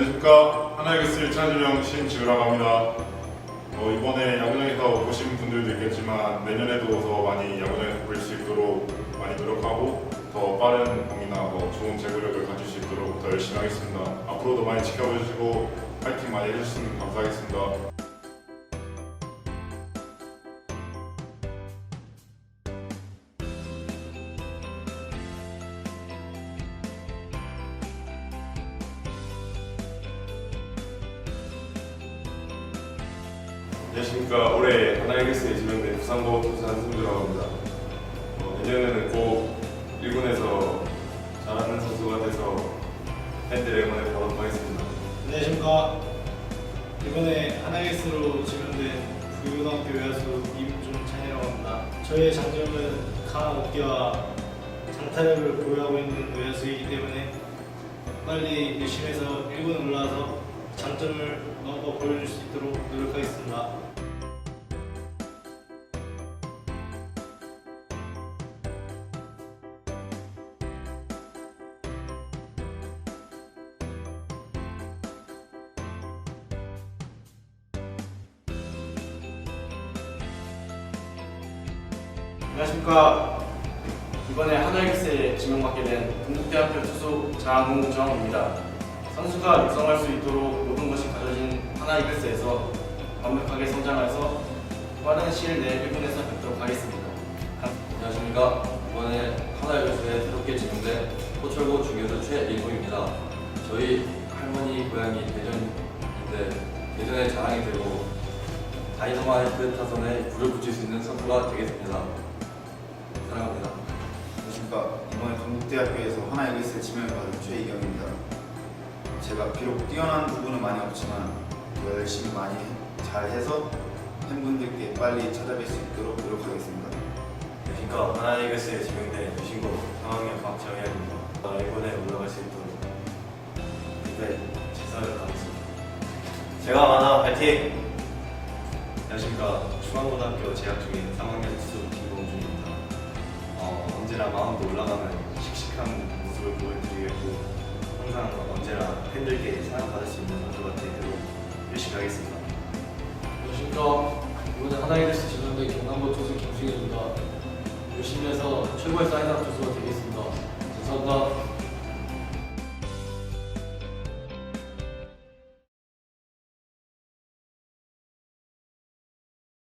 안녕하십니까 하나이글스 1차지명 신지우라고 합니다. 어, 이번에 야구장에서 보신 분들도 있겠지만 내년에도 더 많이 야구장에서 볼 수 있도록 많이 노력하고 더 빠른 공이나 뭐 좋은 제구력을 가질 수 있도록 더 열심히 하겠습니다. 앞으로도 많이 지켜봐 주시고 파이팅 많이 해주시면 감사하겠습니다. 안녕하십니까 올해 하나이글스에 지명된 부산고 투수 한승주라고 합니다. 어, 내년에는 꼭 1군에서 잘하는 선수가 돼서 팬들의 응원에 보답하겠습니다. 안녕하십니까. 이번에 하나이글스로 지명된 부유고등학교 외야수 임종찬이라고 합니다. 저의 장점은 강한 어깨와 장타력을 보유하고 있는 외야수이기 때문에 빨리 열심히 해서 1군 올라와서 장점을 마음껏 보여줄 수 있도록 노력하겠습니다. 안녕하십니까. 이번에 하나이글스에 지명받게 된 동국대학교 투수 장웅정입니다. 선수가 육성할 수 있도록 모든 것이 가져진 하나이글스에서 완벽하게 성장해서 빠른 시일 내에 1군에서 뵙도록 하겠습니다. 안녕하십니까. 이번에 하나이글스에 새롭게 지명된 호철고 중교수 최일구입니다. 저희 할머니 고향이 대전인데 대전의 자랑이 되고 다이너마이트 타선에 불을 붙일 수 있는 선수가 되겠습니다. 안녕하십니까. 이번에 동국대학교에서 하나이글스에 지명을 받은 최이경입니다. 제가 비록 뛰어난 부분은 많이 없지만 더 열심히 많이 잘해서 팬분들께 빨리 찾아뵐 수 있도록 노력하겠습니다. 안녕하십니까 하나이글스에 지명된 유신고 3학년 박정현입니다. 일본에 올라갈 수 있도록 그때 최선을 다하겠습니다. 제가 만화 파이팅! 안녕하십니까 중앙고등학교 재학 중인 3학년 투수 김동준입니다. 어, 언제나 마음도 올라가는 씩씩한 모습을 보여드리겠고 항상 언제나 팬들께 사랑받을 수 있는 선수가 되도록 열심히 하겠습니다. 안녕하십니까. 이번에 하나이글스 지명된 경남고 투수 김승현입니다. 열심히 해서 최고의 사인업 투수가 되겠습니다. 감사합니다.